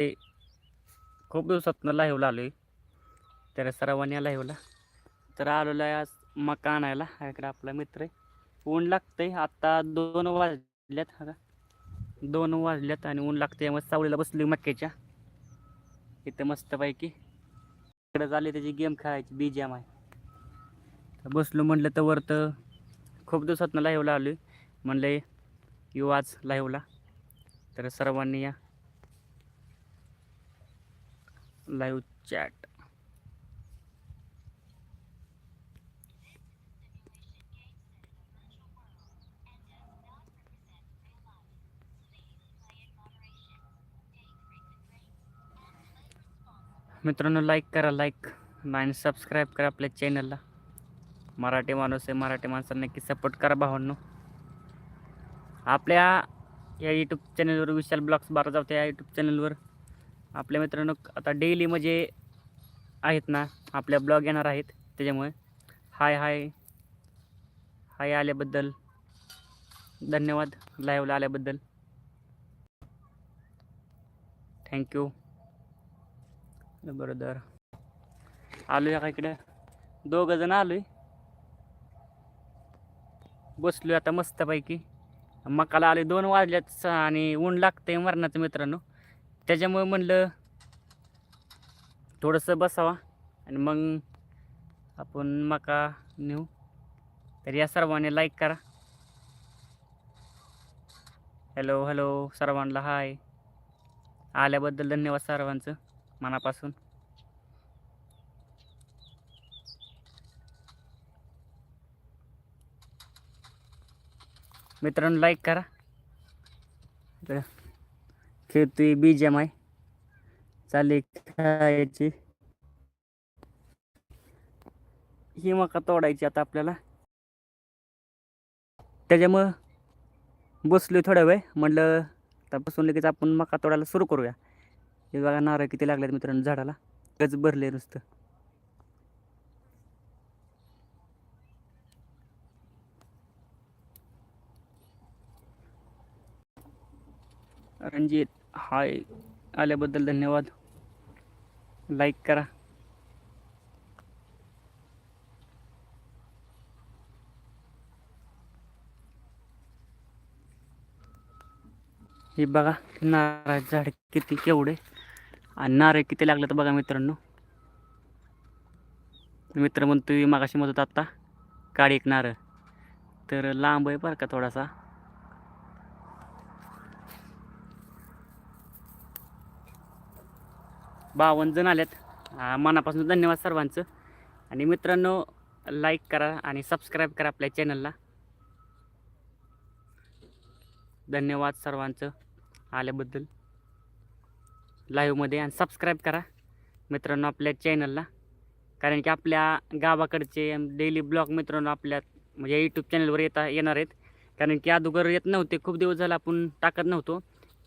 ते खूप दिवसातनं लाईव्हला आलो आहे तर सर्वांनी लाईव्हला. तर आलेलो आहे आज मका आणायला इकडे आपला मित्र आहे. ऊन लागतंय. आत्ता दोन वाजल्यात हा दोन वाजल्यात आणि ऊन लागतंय. मग सावलीला बसली मक्याच्या. इथं मस्तपैकी. इकडे झाली त्याची गेम खेळायची. बी जॅम आहे. तर बसलो म्हटलं तर वर तर खूप दिवसातनं लाईव्हला आलो आहे म्हणलं येऊ आज लाईव्हला. तर सर्वांनी या. Live chat. मित्रांनो लाईक करा लाईक आणि सबस्क्राईब करा आपल्या चॅनलला मराठी माणूस आहे मराठी माणसांना नक्की सपोर्ट करा भावांनो. आपल्या या यूट्यूब चॅनलवर विशाल ब्लॉग्स बारा जाऊ या यूट्यूब चॅनलवर आपल्या मित्रांनो आता डेली म्हणजे आहेत ना आपल्या ब्लॉग येणार आहेत त्याच्यामुळे हाय हाय हाय आल्याबद्दल धन्यवाद लाईव्हला आल्याबद्दल. थँक्यू बरोबर आलो का इकडे? दोघं जण आलोय. बसलोय आता मस्तपैकी. मकाला आले दोन वाजल्यात स- आणि ऊन लागतंय मरणाचं मित्रांनो. त्याच्यामुळे म्हणलं थोडंसं बसावा आणि मग आपण मका नेऊ. तर या सर्वांनी लाईक करा. हॅलो हॅलो सर्वांना हाय आल्याबद्दल धन्यवाद सर्वांचं मनापासून. मित्रांनो लाईक करा. तर खेळतोय बी जी एम आहे चालली खेळायची. ही मका तोडायची आता आपल्याला. त्याच्यामुळं बसलोय थोडा वेळ. म्हटलं आता बसून लगेच आपण मका तोडायला सुरू करूया. हे बघा नारळ किती लागलेत मित्रांनो झाडाला. गज भरले नुसतं. रणजित. हाय आल्याबद्दल धन्यवाद. लाईक करा. हे बघा नारळ झाड किती केवढे? आणि नारळ किती लागलं तर बघा मित्रांनो. मित्र म्हणतो मागाशी म्हणत आत्ता काळी एक नारळ. तर लांब आहे बरं का थोडासा? बावन्न जण आल्यात. मनापासून धन्यवाद सर्वांचं. आणि मित्रांनो लाईक करा आणि सबस्क्राईब करा आपल्या चॅनलला धन्यवाद सर्वांचं आल्याबद्दल. लाईव्हमध्ये आणि सबस्क्राईब करा मित्रांनो आपल्या चॅनलला कारण की आपल्या गावाकडचे डेली ब्लॉग मित्रांनो आपल्या म्हणजे यूट्यूब चॅनलवर येता येणार आहेत. कारण की अगोदर येत नव्हते. खूप दिवस झाला आपण टाकत नव्हतो.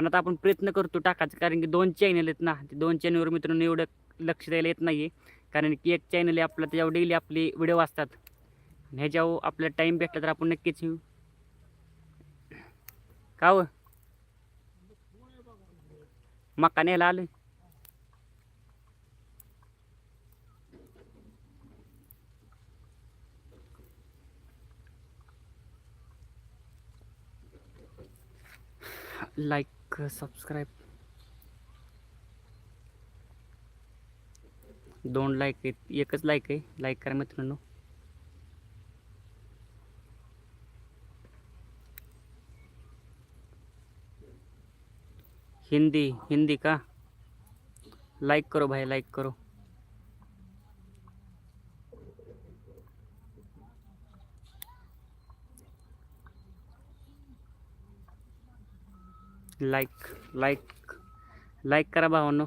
पण आता आपण प्रयत्न करतो टाकायचं कारण की दोन चॅनल आहेत ना ते दोन चॅनलवर मित्रांनो एवढं लक्ष द्यायला येत नाही आहे कारण की एक चॅनल आहे आपलं त्याच्यावर डेली आपले व्हिडिओ असतात आणि ह्याच्यावर आपल्याला टाईम भेटला तर आपण नक्कीच येऊ. का हो? मका न्यायला लाईक लाईक सबस्क्राईब दोन लाईक आहेत एकच लाईक आहे लाईक करा मित्रांनो हिंदी हिंदी का लाईक करो भाई लाईक करो लाईक लाईक लाईक करा भावांनो।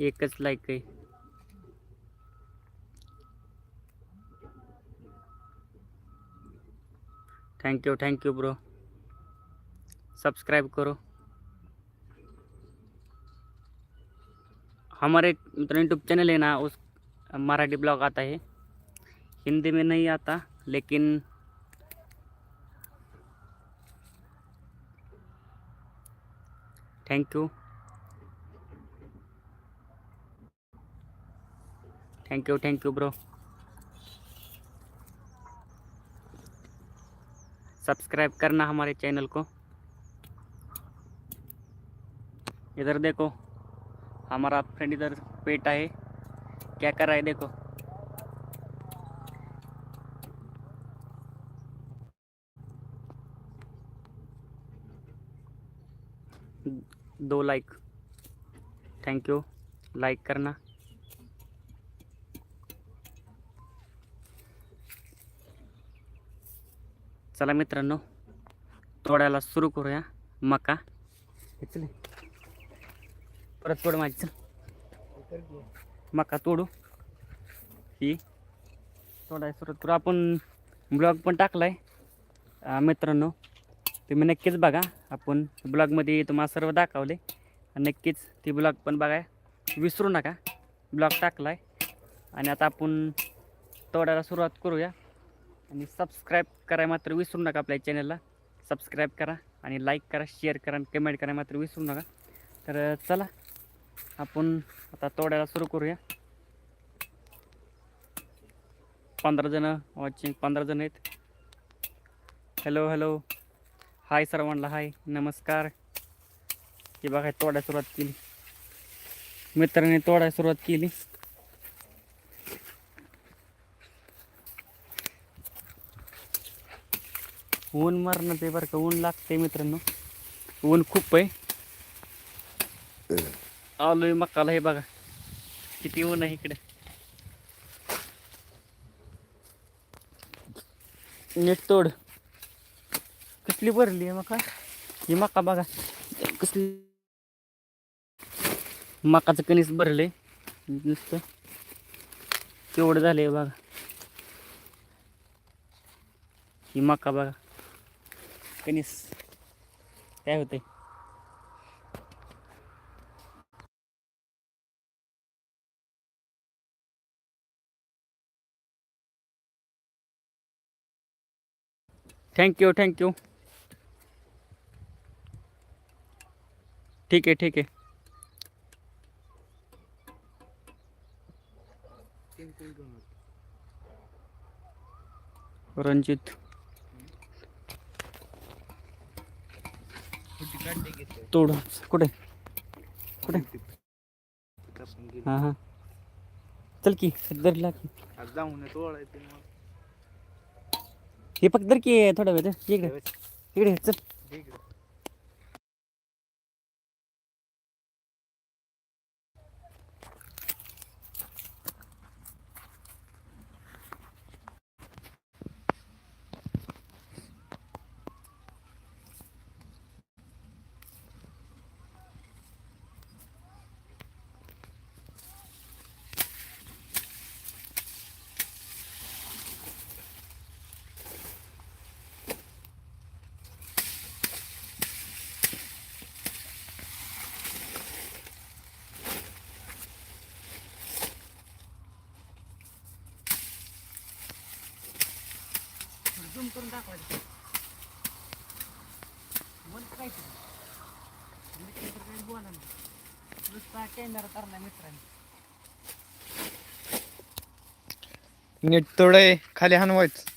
एकच लाईक आहे। Thank you thank you bro subscribe करो। हमारे मतलब यूट्यूब चैनल है ना, उस मराठी ब्लॉग आता है। हिंदी में नहीं आता, लेकिन thank you thank you thank you bro subscribe करना हमारे चैनल को। इधर देखो, हमारा फ्रेंड इधर पेटा है क्या कर रहा है, देखो। दो लाइक थैंक यू लाईक करना. चला मित्रांनो तोडायला सुरू करूया. मका. चल. परत तोड माझी. चल. मका तोडू. ही. तोडायला सुरू करू. आपण ब्लॉग पण टाकलाय. मित्रांनो तुम्ही नक्कीच बघा. आपण ब्लॉगमध्ये तुम्हाला सर्व दाखवले. नक्कीच ती ब्लॉग पण बघा विसरू नका. ब्लॉग टाकलाय. आणि आता आपण तोडायला सुरुवात करूया. आणि सबस्क्राईब करायला मात्र विसरू नका आपल्या चॅनलला सबस्क्राईब करा आणि लाईक करा शेअर करा आणि कमेंट करायला मात्र विसरू नका. तर चला आपण आता तोडायला सुरू करूया. पंधरा जणं वॉचिंग पंधरा जण आहेत. हॅलो हॅलो हाय सर्वांना हाय. नमस्कार. हे बघा तोडायला सुरुवात केली. मित्राने तोडायला सुरुवात केली. ऊन मारणं ते बरं का ऊन लागते मित्रांनो. ऊन खूप आहे. आलोय मकाला हे बघा. किती ऊन आहे इकडे. नीट तोड. कसली भरली आहे मका? ही मका बघा. कसली? मकाचं कणीस भरले नुसतं. केवढं झालंय बघा. ही मका बघा. कणीस. काय होतंय? थँक्यू थँक्यू ठीक आहे ठीक आहे. रणजित. तोड. कुठे? कुठे? हां हां. चल की दरला की. हे फक्त दर की थोडा वेळ इकडे. इकडे चल. कॅमेरा मित्रांनी. नीट तोडे खाली हाणवायचं.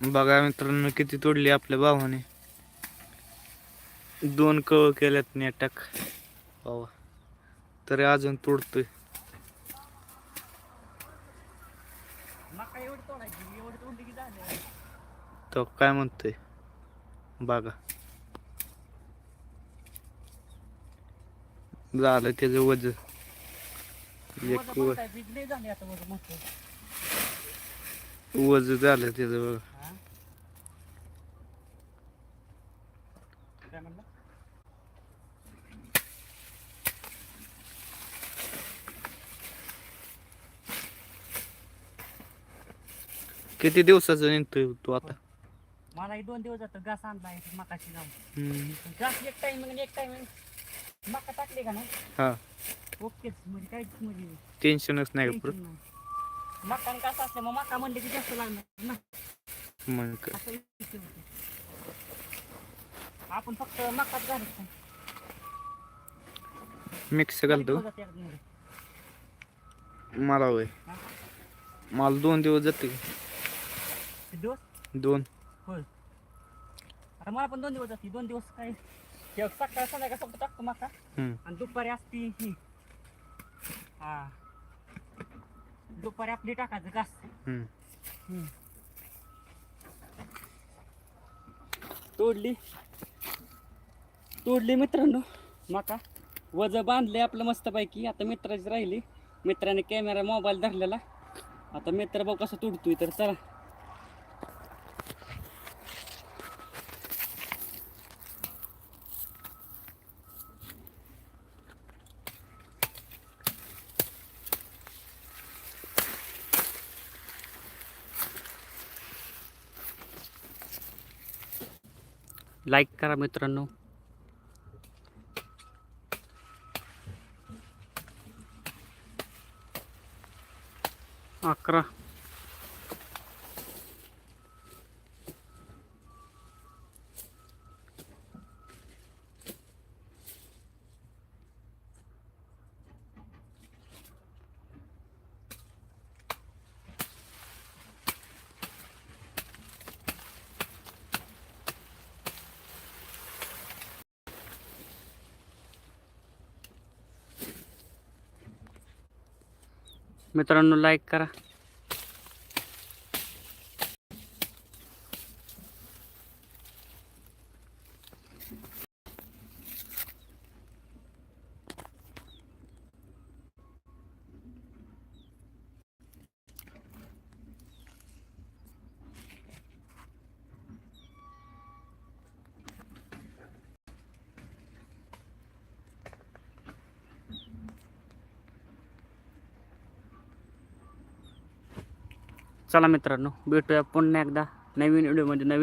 बघा मित्रांनो किती तोडली आपल्या भावाने. दोन कळ केल्यात नेटक. भावा तरी अजून तोडतोय. तो काय म्हणतोय? बघा. झालं त्याचं वजन. एक व- बिजली झाली आता बरं मस्त वज झालं त्याचं बघा. किती दिवसाचं निघतोय तू आता? मला हे दोन दिवस जातं घास आणला आहे मकाची जाऊन हम्म. घास एक टाइमिंग एक टाइमिंग मका टाकली का ना हा. ओकेच म्हणजे काहीच म्हणजे टेन्शनच का नाही. मका आणि कसं असलं मग मका म्हणले की जास्त लागणार ना. मग काय. असं विषय होतो. आपण फक्त मकाच घालत मिक्स घालतो. मला हा? मला दोन दिवस जाते. दिवस? दोन. होय. आता मला पण दोन दिवस जाते. दोन दिवस काय? हे सकाळ संध्याकाळ फक्त टाकतो मका. हम्म. आणि दुपारी असती ही. हा. दुपारी आपली टाकायचं घास हम्म. तोडली. तोडली मित्रांनो. मका वज बांधले आपलं मस्तपैकी. आता मित्राची राहिली. मित्राने कॅमेरा मोबाईल धरलेला. आता मित्र भाऊ कसं तोडतोय तर चला. लाईक करा मित्रांनो. मित्रांनो लाईक करा. चला मित्रांनो भेटूया पुन्हा एकदा नवीन व्हिडिओमध्ये नवीन